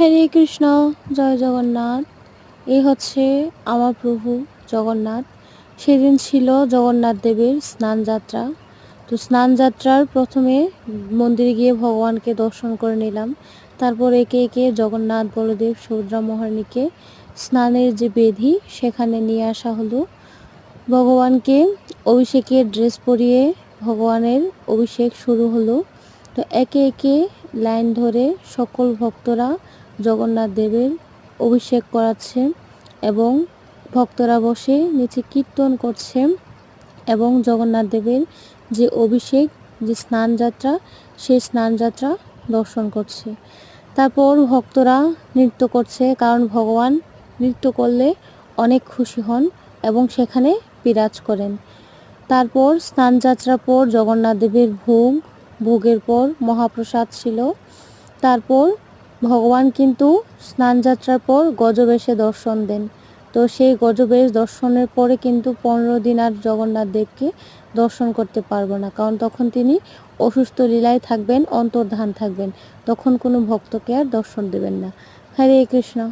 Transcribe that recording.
হরে কৃষ্ণ, জয় জগন্নাথ। এ হচ্ছে আমার প্রভু জগন্নাথ। সেদিন ছিল জগন্নাথ দেবের স্নান যাত্রা। তো স্নান যাত্রার প্রথমে মন্দিরে গিয়ে ভগবানকে দর্শন করে নিলাম। তারপর একে একে জগন্নাথ, বলদেব সৌদ্রা মহারণীকে স্নানের যে বেধি, সেখানে নিয়ে আসা হলো। ভগবানকে অভিষেকের ড্রেস পরিয়ে ভগবানের অভিষেক শুরু হলো। তো একে একে লাইন ধরে সকল ভক্তরা জগন্নাথ দেবের অভিষেক করাচ্ছে এবং ভক্তরা বসে নিচে কীর্তন করছে এবং জগন্নাথ দেবের যে অভিষেক, যে স্নান যাত্রা সেই স্নান যাত্রা দর্শন করছে। তারপর ভক্তরা নৃত্য করছে কারণ ভগবান নৃত্য করলে অনেক খুশি হন এবং সেখানে বিরাজ করেন। তারপর স্নান যাত্রার পর জগন্নাথ দেবের ভোগ ভোগের পর মহাপ্রসাদ ছিল। তারপর ভগবান কিন্তু স্নানযাত্রার পর গজবেশে দর্শন দেন। তো সেই গজবেশ দর্শনের পরে কিন্তু পনেরো দিন আর জগন্নাথ দেবকে দর্শন করতে পারব না। কারণ তখন তিনি অসুস্থ লীলায় থাকবেন, অন্তর্ধান থাকবেন। তখন কোনো ভক্তকে আর দর্শন দেবেন না। হরে কৃষ্ণ।